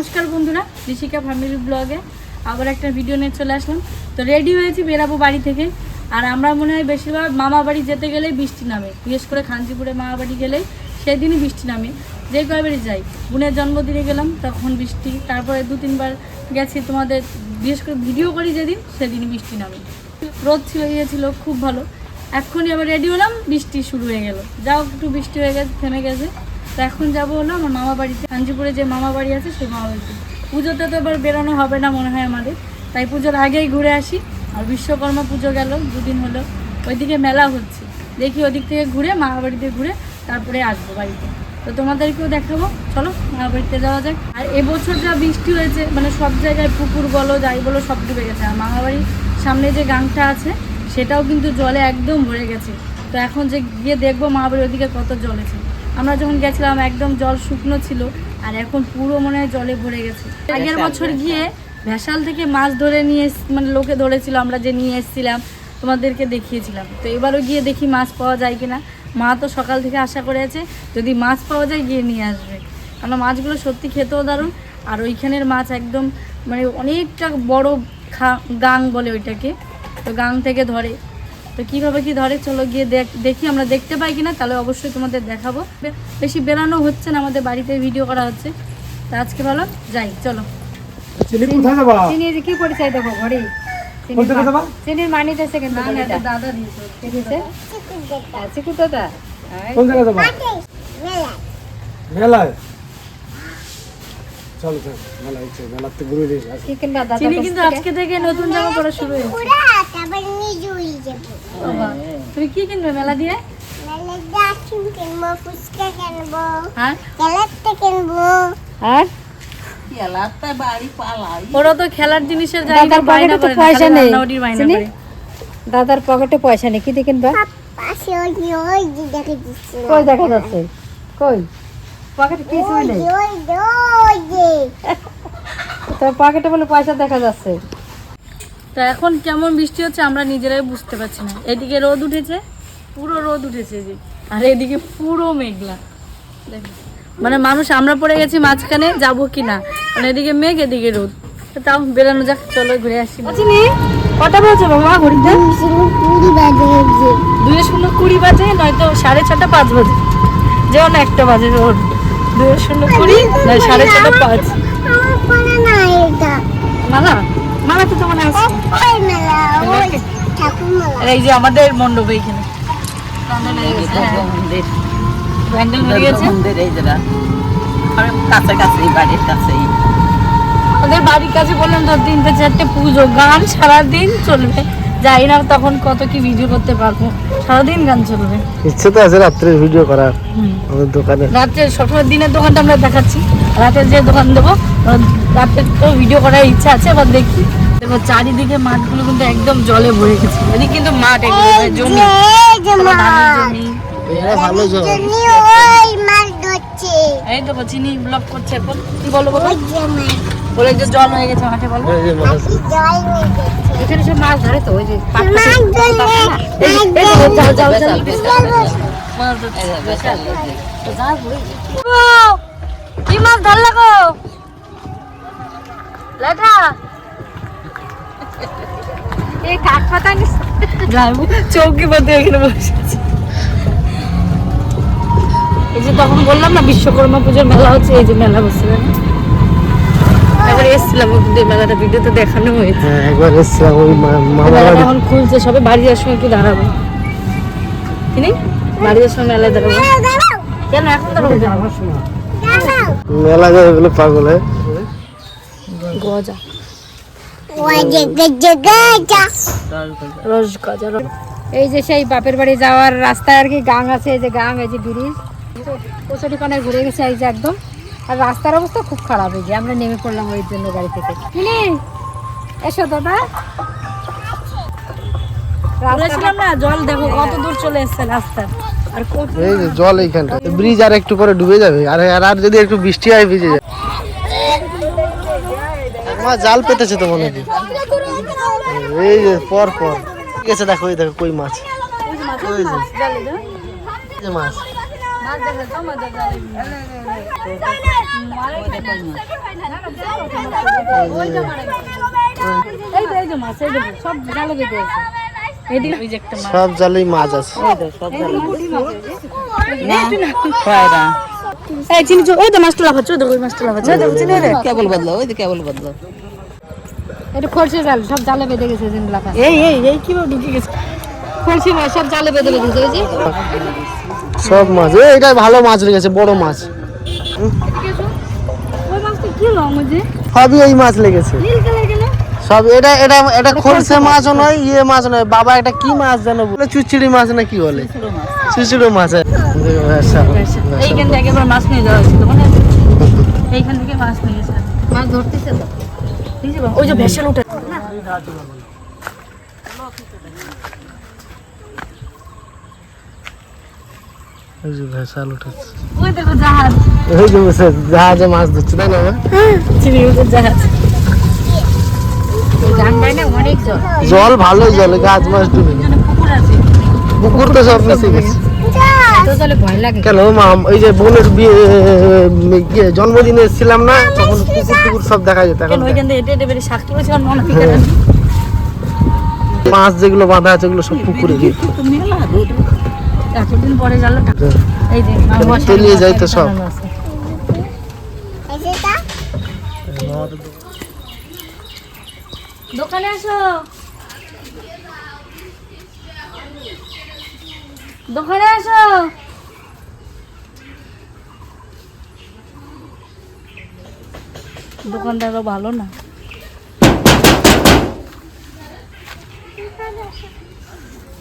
নমস্কার বন্ধুরা, ঋষিকা ফ্যামিলি ব্লগে আবার একটা ভিডিও নিয়ে চলে আসলাম। তো রেডি হয়েছি বেরাবো বাড়ি থেকে। আর আমরা মনে হয় বেশিরভাগ মামা বাড়ি যেতে গেলেই বৃষ্টি নামে। বিশেষ করে খাঞ্চিপুরে মামা বাড়ি গেলেই সেদিনই বৃষ্টি নামে। যে কয়বারই যাই। বোনের জন্মদিনে গেলাম, তখন বৃষ্টি। তারপরে দু তিনবার গেছি তোমাদের, বিশেষ করে ভিডিও করি যেদিন, সেদিনই বৃষ্টি নামে। রোদ ছিল ইয়ে ছিল, খুব ভালো। এক্ষুনি আবার রেডি হলাম, বৃষ্টি শুরু হয়ে গেল। যাও, একটু বৃষ্টি হয়ে গেছে, থেমে গেছে। তো এখন যাব হলো আমার মামা বাড়িতে। কাঞ্জিপুরে যে মামা বাড়ি আছে, সেই মামা বাড়িতে। পুজোতে তো এবার বেরোনো হবে না মনে হয় আমাদের। তাই পুজোর আগেই ঘুরে আসি। আর বিশ্বকর্মা পুজো গেল, দুদিন হলো। ওইদিকে মেলা হচ্ছে। দেখি ওদিক থেকে ঘুরে, মামা বাড়িতে ঘুরে তারপরে আসব বাড়িতে। তো তোমাদেরকেও দেখাবো। চলো, মামা বাড়িতে যাওয়া যাক। আর এবছর যা বৃষ্টি হয়েছে মানে সব জায়গায় পুকুর বলো, যাই বলো, সব ডুবে গেছে। আর মামা বাড়ির সামনে যে গাংটা আছে, সেটাও কিন্তু জলে একদম ভরে গেছে। তো এখন যে গিয়ে দেখব মা বাড়ির ওদিকে কত জল আছে। আমরা যখন গেছিলাম একদম জল শুকনো ছিল আর এখন পুরো মনে হয় জলে ভরে গেছে। আগের বছর গিয়ে ভেসাল থেকে মাছ ধরে নিয়ে এস- মানে লোকে ধরেছিল আমরা যে নিয়ে এসেছিলাম তোমাদেরকে দেখিয়েছিলাম। তো এবারও গিয়ে দেখি মাছ পাওয়া যায় কিনা। মা তো সকাল থেকে আশা করে আছে যদি মাছ পাওয়া যায় গিয়ে নিয়ে আসবে। কারণ মাছগুলো সত্যি খেতেও দারুণ। আর ওইখানের মাছ একদম মানে অনেকটা বড় খা গাং বলে ওইটাকে। তো গাং থেকে ধরে। তো কীভাবে কি ধরে চলো গিয়ে দেখ- দেখি আমরা দেখতে পাই কিনা তাহলে অবশ্যই তোমাদের দেখাবো। বেশি বেরানো হচ্ছে না আমাদের বাড়িতে ভিডিও করা হচ্ছে। তা আজকে ভালো? যাই চলো। চিনি কোথায় যাবা? চিনি যে কি পরিচয় দেবো ঘরে চিনির মানি দিয়েছে কিন্তু দাদা দিয়েছে। আছে দাদা কোন জায়গায় যাবা? মেলায়? চলো চলো মেলা ইচ্ছে মেলাতে ঘুরে দিয়ে আসি। কি কিনবা দাদা চিনি কিন্তু আজকে থেকে নতুন জামা পরা শুরু হয়েছে। তুমি কি কিনবে মেলা দিয়ে? হ্যাঁ? আর? ওরা তো খেলার জিনিসের দাদার পকেটে তো পয়সা নেই। দাদার পকেটে পয়সা নেই কি দিয়ে কিনবা? পাশে ওই যে ওই দেখে কই দেখা যাচ্ছে? কই? পকেটে কি তোর পকেটে বলে পয়সা দেখা যাচ্ছে। তো এখন কেমন বৃষ্টি হচ্ছে আমরা নিজেরাই বুঝতে পারছি না। এদিকে রোদ উঠেছে পুরো রোদ উঠেছে যে। আর এদিকে পুরো মেঘলা। দেখো। মানে মানুষ আমরা পড়ে গেছি মাঝখানে যাব কি না? মানে এদিকে মেঘ এদিকে রোদ। তাও বেরানো যাক চলো ঘুরে আসি। চিনি কটা বাজে বাবা ঘড়িতে? কুড়ি বাজে যে দুয়ে শূন্য কুড়ি বাজে নয়তো সাড়ে ছটা পাঁচ বাজে। যেমন একটা বাজে ওর দুয়ে শূন্য কুড়ি নয় সাড়ে ছটা পাঁচ। মালা মালা তো তোমার আছে। এই যে আমাদের মণ্ডপ এইখানে প্যান্ডেল হয়ে গেছে। প্যান্ডেল হয়ে গেছে ওদের বাড়ির কাছে বললাম তো তিনটে চারটে পুজো গান সারাদিন চলবে। যাই না তখন কত কি ভিডিও করতে পারব। সারাদিন গান চলবে। ইচ্ছে তো আছে রাত্রে ভিডিও করার আমাদের দোকানে। রাত্রে সবসময় দিনের দোকানটা আমরা দেখাচ্ছি। রাতের যে দোকান দেবো রাতের তো ভিডিও করার ইচ্ছা আছে এবার দেখি। দেখো চারিদিকে মাঠগুলো কিন্তু একদম জলে ভরে গেছে। এদিকে কিন্তু মাঠ একদম জমি। জমি। ভালো জল জন্য ওই মাছ ধরছে এই তো চিনি ব্লক করছে এখন কি বলো বলো? মাছ বলে যে জল হয়ে গেছে মাঠে বলো। এখানে সব মাছ ধরে তো ওই যে কি মাছ ধরলা গো? লেটা এই কাঠ পাতা চৌকি পাতে এখানে বসে আছে। এই যে তখন বললাম না বিশ্বকর্মা পুজোর মেলা হচ্ছে এই যে মেলা বসে একবার এসেছিলাম ওদের মেলাটা ভিডিওতে দেখানো হয়েছে। হ্যাঁ একবার এসছিলাম ওই মা- মেলাটা এখন খুলছে সবে বাড়ি যাওয়ার সময় একটু দাঁড়াবো? কিনি বাড়ি যাওয়ার সময় মেলায় দাঁড়াবো। কেন এখন দাঁড়াবো কেন? মেলা যায় ওগুলো পাগল হয়ে? গজা। এই যে সেই বাপের বাড়ি যাওয়ার রাস্তায় আর কি গাং আছে এই যে গাং এই যে ব্রিজ। কচুরি পানায় ঘুরে গেছে এই যে একদম। আর রাস্তার অবস্থা খুব খারাপ এই যে আমরা নেমে পড়লাম ওই জন্য গাড়ি থেকে। কিনে এসো দাদা। জল দেখো কত দূর চলে এসছে রাস্তা। আর এই যে জল এইখানটা। ব্রিজ আর একটু পরে ডুবে যাবে। আর আর আর যদি একটু বৃষ্টি হয় ভিজে যাবে। মা জাল পেতেছে তো মনে হয়। এই যে পর পর। ঠিক আছে দেখো এই দেখো কই মাছ। ওই যে মাছ। সব জালেই মাছ আছে। এই চিনি ওই তো মাছটা লাফাচ্ছে ওই মাছটা লাফাচ্ছে কেবল বদলাও ওই যে কেবল বদলাও এটা খরচে জাল সব জালে বেঁধে গেছে এই এই এই কীভাবে ঢুকে গেছে? খরচে মাছ সব জালে বেঁধে বেঁধে ওই যে। সব মাছ। এই এটা ভালো মাছ লেগেছে, বড় মাছ। সবই এই মাছ লেগেছে। সব এটা এটা এটা মাছও নয় ইয়ে মাছ নয়। বাবা, এটা কি মাছ জানো বলে? চুচড়ি মাছ না কি বলে? মাছ। এইখান থেকে মাছ নিয়ে যাওয়া মাছ ধরতেছে ওই যে ভেসেল উঠে এই যে ভেসাল উঠেছে ওই দেখো জাহাজ। ওই যে বসে জাহাজে মাছ ধরছে তাই না? চিনি উঠে জাহাজ। গানটায় না অনেক জল। ভালো জল গাছ মাছ ডুবে পুকুর তো সব মিশে গেছে। কেন মা এই যে বোনের বিয়ে ইয়ে, জন্মদিনে ছিলাম না তখন পুকুর টুকুর সব দেখা যেত এখন। হয়। মাছ যেগুলো বাঁধা আছে ওগুলো সব পুকুরে গিয়ে এতদিন পরে গেল এই আমার তেলিয়ে তো সব। দোকানে আসো। দোকানে আসো। দোকানদারও ভালো না।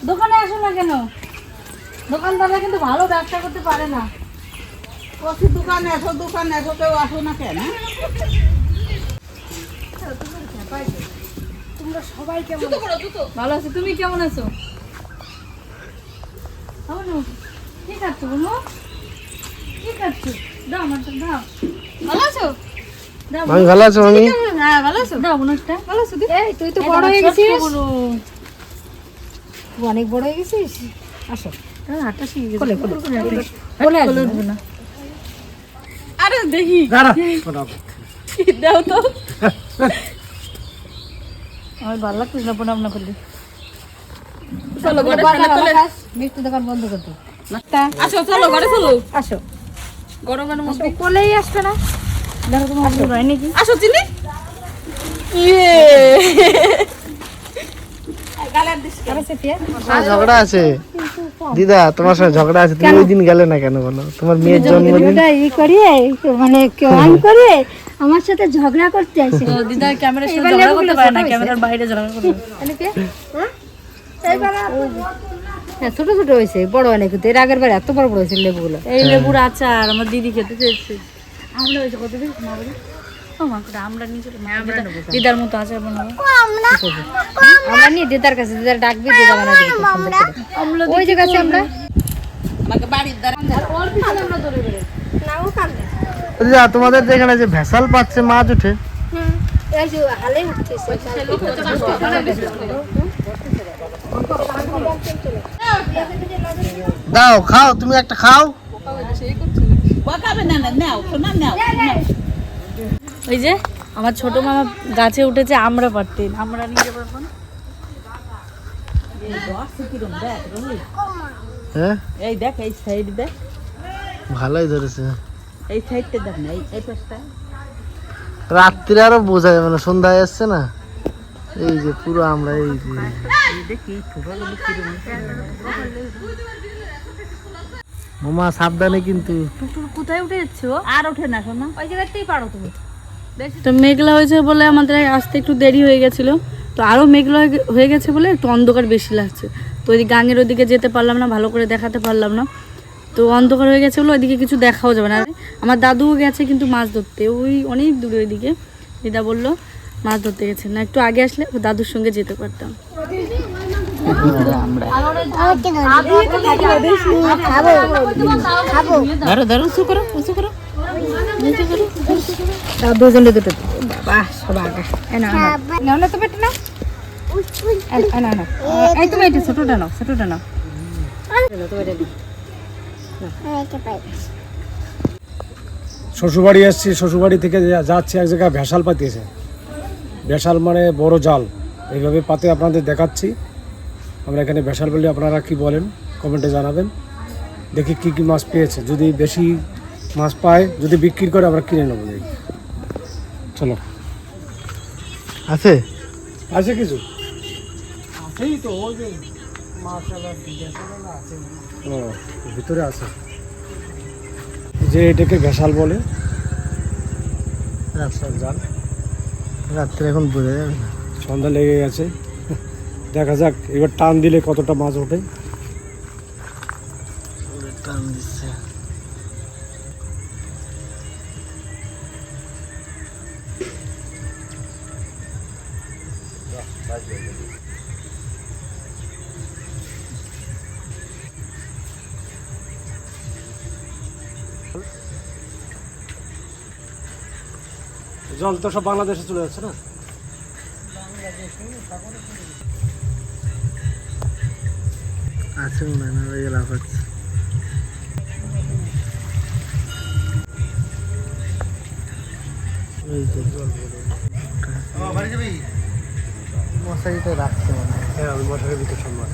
দোকানে আসো না কেন? দোকানদাররা কিন্তু ভালো ব্যবসা করতে পারে না। কফি দোকান এসো দোকান এসো কেউ আসো না কেন? ভালো আছো তুমি কেমন আছো? কি খাচ্ছ বলো। কি খাচ্ছ দাও আমার দাও। ভালো আছো? দাও আমি ভালো আছো আমি হ্যাঁ ভালো আছো। দাও বোন ভালো আছো এই তুই তো বড় হয়ে গেছিস তুই অনেক বড় হয়ে গেছিস আসো। হাতটা শিখে গেছে। কোলে, কোলে। বলে আসবে না। আরে দেখি। দাও তো। আমার ভালো লাগতেছে না প্রণাম না করলে। চলো ঘরে চলে। মিষ্টি দোকান বন্ধ করতে আসো চলো ঘরে চলো। আসো। গরমের মধ্যে কোলেই আসবে না। দেখো তোমার ভুল হয় নাকি? আসো চিনি? হ্যাঁ, ঝগড়া আছে। দিদা তোমার সাথে ঝগড়া আছে তুমি ওই দিন গেলে না কেন বলো? তোমার মেয়ের জন্মদিন। ই করিয়ে মানে অন করে আমার সাথে ঝগড়া করতে আসে। তো দিদার ক্যামেরার সাথে ঝগড়া করতে পারে না ক্যামেরার বাইরে ঝগড়া করতে হ্যাঁ? ছোট ছোট হয়েছে বড় অনেক এর আগের বার এত বড় বড় হয়েছে লেবুগুলো। এই লেবুর আচার আমার দিদি খেতে চেয়েছে। আমরা হয়েছে কত আমরা দিদার- মতো আচার বানাবো আমরা নিয়ে দিদার কাছে দিদার ডাকবি দিদা ওই যে কাছে আমরা তোমাদের যে এখানে যে ভেসাল পাচ্ছে মাছ উঠে দাও খাও তুমি একটা খাও না না নাও শোনা নাও ওই যে আমার ছোট মামা গাছে উঠেছে আমরা পারতে। আমরা নিতে পারব না হ্যাঁ? এই দেখ এই সাইড দেখ। ভালোই ধরেছে। এই সাইডটা দেখ না এই এই পাশটা। রাত্রিরে আরও বোঝা যাবে না সন্ধ্যা আসছে না? এই যে পুরো আমরা এই যে। মামা সাবধানে কিন্তু। কোথায় উঠে যাচ্ছে? ও আর ওঠে না শোনা ওই জায়গাতেই পারো তুমি। তো মেঘলা হয়েছে বলে আমাদের আসতে একটু দেরি হয়ে গেছিল। তো আরও মেঘলা হয়ে গে- হয়ে গেছে বলে একটু অন্ধকার বেশি লাগছে। তো ওই গাঙের ওদিকে যেতে পারলাম না ভালো করে দেখাতে পারলাম না। তো অন্ধকার হয়ে গেছে বলে ওইদিকে কিছু দেখাও যাবে না। আমার দাদুও গেছে কিন্তু মাছ ধরতে। ওই অনেক দূরে ওইদিকে। দিদা বলল মাছ ধরতে গেছে। না একটু আগে আসলে দাদুর সঙ্গে যেতে পারতাম। ধরো ধরো করো করো। দুজনে দুটো বাহ সব আগে। নাও নাও। নাও না তুমি এটা নাও। এই- এই নাও নাও। এই তুমি এটা ছোটটা নাও ছোটটা নাও। তুমি এটা দিও। এটা পাই শ্বশুরবাড়ি এসেছি শ্বশুরবাড়ি থেকে যাচ্ছি এক জায়গায় ভেসাল পাতিয়েছে। ভেসাল মানে বড় জাল। এইভাবে পাতে আপনাদের দেখাচ্ছি। আমরা এখানে ভেসাল বলি আপনারা কি বলেন? কমেন্টে জানাবেন। দেখি কি কি মাছ পেয়েছে। যদি বেশি মাছ পায় যদি বিক্রি করে আমরা কিনে নেব দেখি। চলো। আছে? আছে কিছু? ও ভিতরে আছে। যে এটাকে ভেসাল বলে। জাল। রাত্রে এখন বোঝা যাবে না। সন্ধ্যা লেগে গেছে। দেখা যাক এবার টান দিলে কতটা মাছ ওঠে। টান দিচ্ছে। জল তো সব বাংলাদেশে চলে যাচ্ছে না? আছে মনে হয় না ওই এই যে মশারিতে রাখছে মনে হয়। হ্যাঁ আমি মশারের ভিতর সব মাছ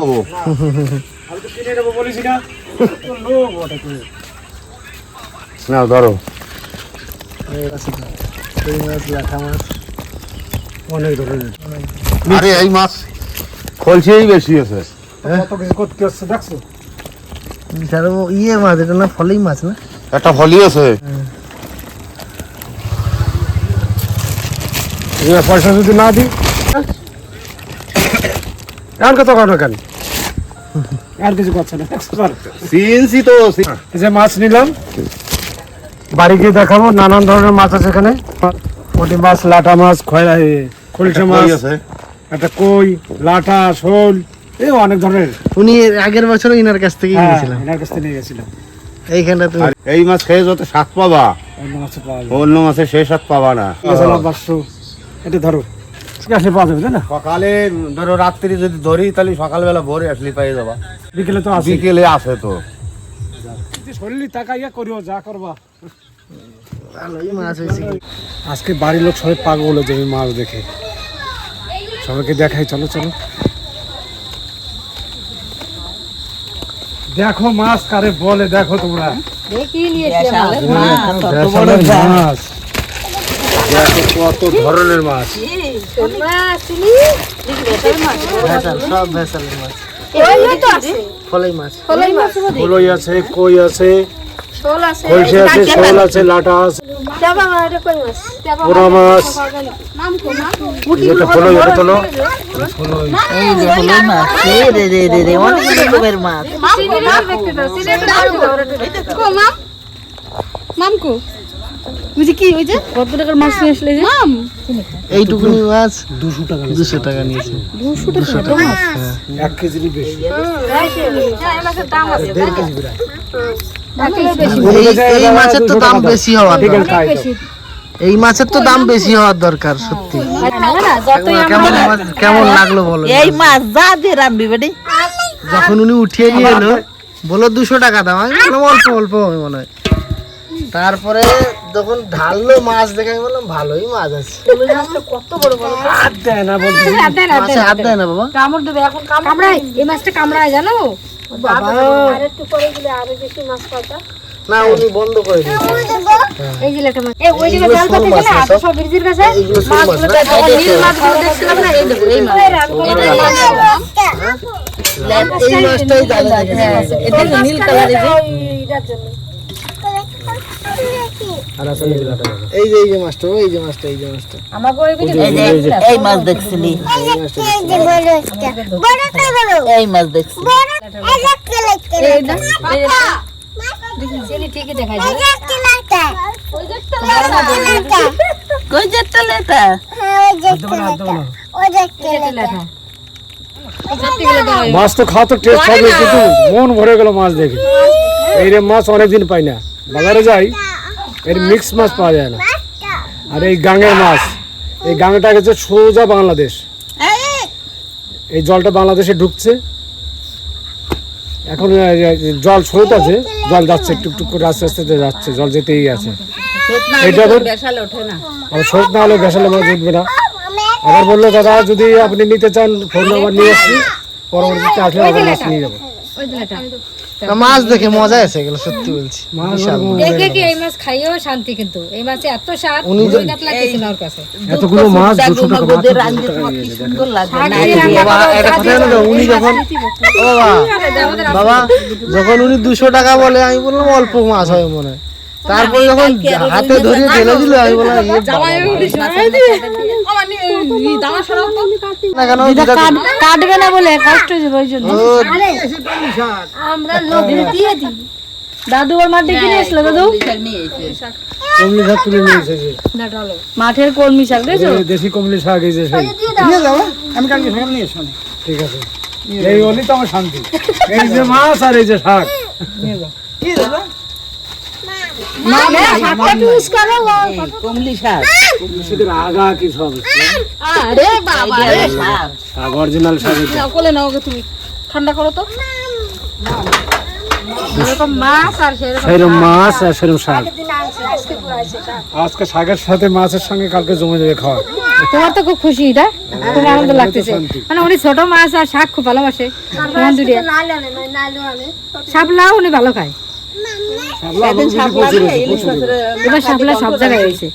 আছে। আমি তো কিনে নেব বলেছি না লোক ওটা না ধরো। এই মাছ লাঠা মাছ অনেক ধরনের আরে এই মাছ খলছেই বেশি আছে। কত কিছু করতে হচ্ছে দেখছ ইয়ে মাছ এটা না ফলেই মাছ না একটা ফলি আছে পয়সা যদি না দিই আর কত কারণ কেন? আর কিছু করছে না। সিএনসি তো যে মাছ নিলাম। বাড়ি গিয়ে দেখাবো নানান ধরনের মাছ আছে এখানে। মোটি মাছ লাটা মাছ খয়রা এ, খলিশা মাছ আছে। একটা কই লাটা শোল এই অনেক ধরনের। উনি আগের বছর ইনার কাছ থেকে হ্যাঁ, নিয়েছিলাম এনার কাছ থেকে নিয়ে গেছিলাম এইখানটা তুমি এই মাছ খেয়ে যত স্বাদ পাবা। অন্য মাছ পাওয়া অন্য মাছে সেই স্বাদ পাবা না। পাঁচশো এটা ধরো। আছে পাওয়া যাবে না? সকালে ধরো রাত্রি যদি ধরি তাহলে সকালবেলা ভোরে আসলে পাই যাবা। বিকেলে তো আসি। বিকেলে আসে তো। শরীর তাকাইয়া করিও যা করবা। মাছ হয়েছে আজকে বাড়ির লোক সবাই পাগল হয়ে যাবে মাছ দেখে। সবাইকে দেখাই চলো চলো। দেখো মাছ কারে বলে দেখো তোমরা। দেখি। বেসালের মাছ। কত ধরনের মাছ। সব আছে কই আছে? শোল আছে, শোল আছে লাটা আছে। পোড়া মাছ। দাও। বুঝি কি ওই যে? কত টাকার মাছ নিয়ে আসলে যে? এইটুকুনি মাছ? দুশো টাকা দুশো টাকা নিয়েছে এক কেজির বেশি। হ্যাঁ, এই মাছের দাম আছে। এই এই মাছের তো দাম বেশি হওয়ার দরকার। এই মাছের তো দাম বেশি হওয়ার দরকার সত্যি। কেমন কেমন লাগল বলো এই মাছ যা দিয়ে রাখবি বেটি। যখন উনি উঠিয়ে নিয়ে এলো বলো দুশো টাকা দাম আমি অল্প অল্প হবে মনে হয়। তারপরে যখন ঢাললো মাছ দেখে আমি বললাম ভালোই মাছ আছে আর দেয় না বলছি হাত দেয় না, হাত মাছে দেয় না, হাত দেয় না বাবা কামড় দেবে এখন কামড়ায় এই মাছটা কামড়ায় জানো বাবা না উনি বন্ধ করে দিয়েছে এই যে লেটা মাছ এই ওই যে জাল পাতে মাছ সব? সব কাছে মাছ মাছগুলো দেখো নীল মাছগুলো দেখছিলাম না এই দেখো এই মাছ এই মাছটাই জালে দেখো নীল কালারের এই যে এই যে মাছটা এই যে মাছটা এই যে মাছটা। আমাকে এই মাছ দেখছিলি। এই দেখছি। কই হ্যাঁ তো খাওয়া তো টেস্ট হবে কিন্তু মন ভরে গেল মাছ দেখে। এই রে মাছ অনেকদিন পাই না। বাজারে যাই, এর মিক্স মাছ পাওয়া যায় না। আর এই গাঙের মাছ, এই গাঙটা গেছে সোজা বাংলাদেশ। এই জলটা বাংলাদেশে ঢুকছে। এখন জল স্রোত আছে, জল যাচ্ছে একটু করে আস্তে আস্তে যাচ্ছে, জল যেতেই আছে। স্রোত না হলে ভেসালে মাছ উঠবে না। আবার বলল, দাদা, যদি আপনি নিতে চান, ফোন নাম্বার নিয়ে এসছি পরবর্তীতে আসলে আবার মাছ নিয়ে যাব। মাছ দেখে মজা এসে গেল সত্যি বলছি দেখে কি এই মাছ খাইয়েও শান্তি কিন্তু। এই মাছে এত স্বাদ উনি যে- লাগতেছে না ওর কাছে। এতগুলো মাছ টাকা সুন্দর লাগে না যা কথা করো। উনি যখন বাবা বাবা যখন উনি দুশো টাকা বলে আমি বললাম অল্প মাছ হয় মনে হয়। তারপর যখন হাতে ধরিয়ে ঢেলে দিল আমি বললাম দিদা কাটবে না বলে কষ্ট হয়ে ওই জন্য। আমরা লোক দিয়ে দিই। দাদু ওর মাঠে কিনে এসলো দাদু? কমলি শাক তুলে নিয়েছে যে মাঠের কলমি শাক দেখছ? দেশি কমলি শাক এই যে সেই। নিয়ে যাব আমি কালকে সকালে নিয়ে এসো। ঠিক আছে। এই হলেই তো আমার শান্তি। এই যে মাছ আর এই যে শাক। দাদা সেদের আগা কি সব ঠান্ডা করো তো। মাছ আর সেরকম সেরকম মাছ আর সেরকম শাক আজকে শাকের সাথে মাছের সঙ্গে কালকে জমে যাবে খাওয়া। তোমার তো খুব খুশি এটা খুব আনন্দ লাগতেছে। মানে উনি ছোট মাছ আর শাক খুব ভালোবাসে। শাপলাও উনি ভালো খায়। এবার শাপলা সব জায়গায় হয়েছে।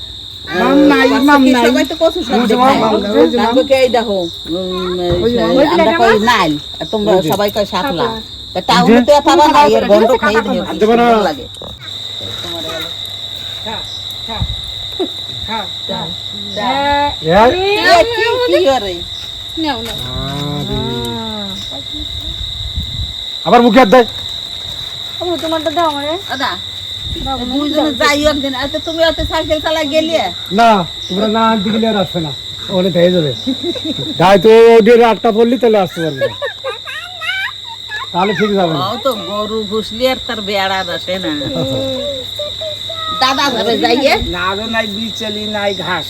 তোমরা সবাই কয় শাপলা। টাউনে তো পাবা না এর গন্ধ লাগে। আবার মুখে হাত দেয়। তোমারটা দাও আমারে। দাদা দুইজনে যাই একদিন আচ্ছা তুমি অত সাইকেল চালা গেলিয়ে না তোমরা না আনতে গেলে আর আসবে না। ওখানে থেকে যাবে। তাই তো ওদের আটটা পড়লি তাহলে আসতে পারবে তাহলে ঠিক যাবে ও তো গরু ঘুষলি আর তার বেড়া আসে না। দাদা যাবে যাইয়ে। না আরও নাই বিচলি নাই ঘাস।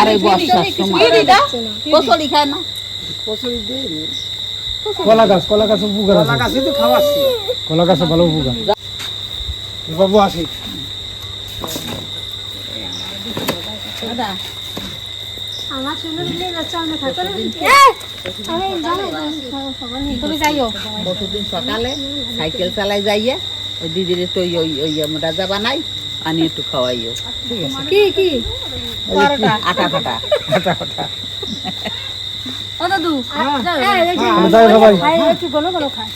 আরে বর্ষার সময়। কচুরি খায় না। কলা গাছ কলা গাছ উপকার তো খাওয়াচ্ছি। কলা গাছে ভালো উপকার। বাবু আসি। তুমি যাইও। প্রতিদিন সকালে সাইকেল চালাই যাইয়ে ওই দিদির একটু ওই ওই রাজা বানাই আনি একটু খাওয়াইও। কি কি? আটা ফাটা। ও দাদু। খায়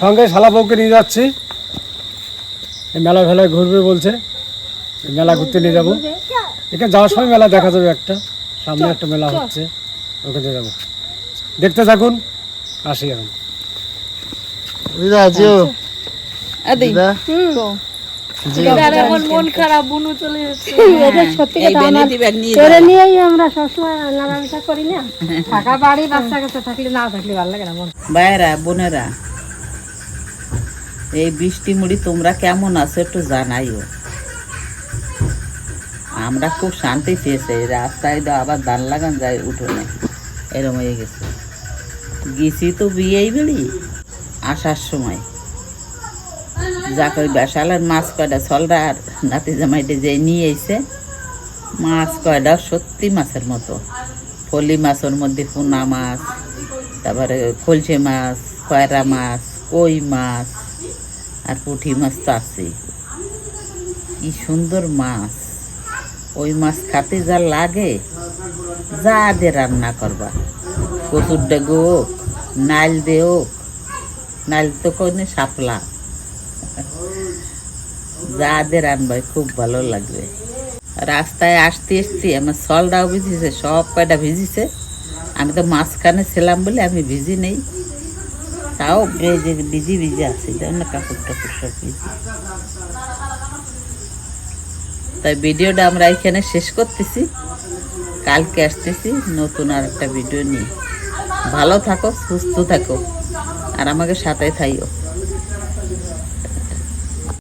সঙ্গে শালা বউকে নিয়ে যাচ্ছি। এই মেলা ফেলায় ঘুরবে বলছে। মেলা ঘুরতে নিয়ে যাব। এখানে যাওয়ার সময় মেলা দেখা যাবে একটা। সামনে একটা মেলা হচ্ছে। ওখানে যাব। দেখতে থাকুন। আসি এখন। দিদা আছিও আদি। দিদা। মন খারাপ বুনু চলে যাচ্ছে। এটা সত্যি এই কথা আমার ভ্যানিটি ব্যাগ নিয়ে তোরে নিয়েই আমরা সবসময় নানানটা করি না। থাকা বাড়ি বাচ্চা কাছে থাকলে না থাকলে ভালো লাগে না মন। ভাইয়েরা বোনেরা এই বৃষ্টি মুড়ি তোমরা কেমন আছো একটু জানাইও। আমরা খুব শান্তি পেয়েছি রাস্তায় তো আবার ধান লাগান যায় উঠোনে এরম হয়ে গেছে। গেছি তো বিয়েই বেড়ি আসার সময়। যা করে বেসালের মাছ কয়টা ছলরা আর নাতি জামাইটে যে নিয়ে এসে মাছ কয়টা সত্যি মাছের মতো। ফলি মাছের মধ্যে পোনা মাছ, তারপরে খলসে মাছ, কয়রা মাছ, কই মাছ আর পুঁটি মাছ তো আছে কি সুন্দর মাছ। ওই মাছ খাতে যা লাগে, যা দিয়ে রান্না করবা। কচুর ডেগো নাইল দে হোক, নাইল তো কোনে শাপলা। যা দিয়ে খুব ভালো লাগবে। রাস্তায় আসতে আসতে আমার সলটাও ভিজিছে, সব কয়টা ভিজিছে। আমি তো মাঝখানে ছিলাম বলে আমি ভিজি নেই। তাও ভিজি ভিজি আছে যেমন কাপড় টাপড় সব ভিজি। তাই ভিডিওটা আমরা এখানে শেষ করতেছি। কালকে আসতেছি নতুন আর একটা ভিডিও নিয়ে। ভালো থাকো, সুস্থ থাকো, আর আমাকে সাথে থাইও।